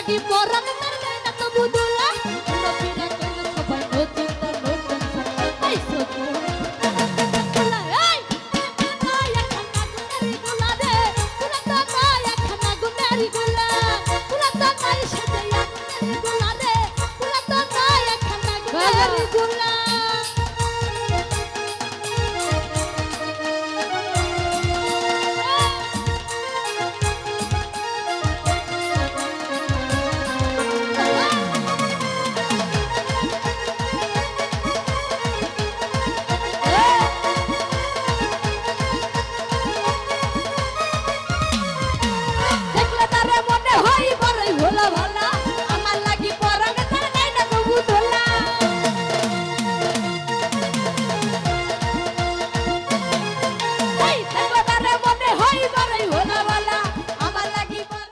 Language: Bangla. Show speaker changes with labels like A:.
A: লাগি পরাণ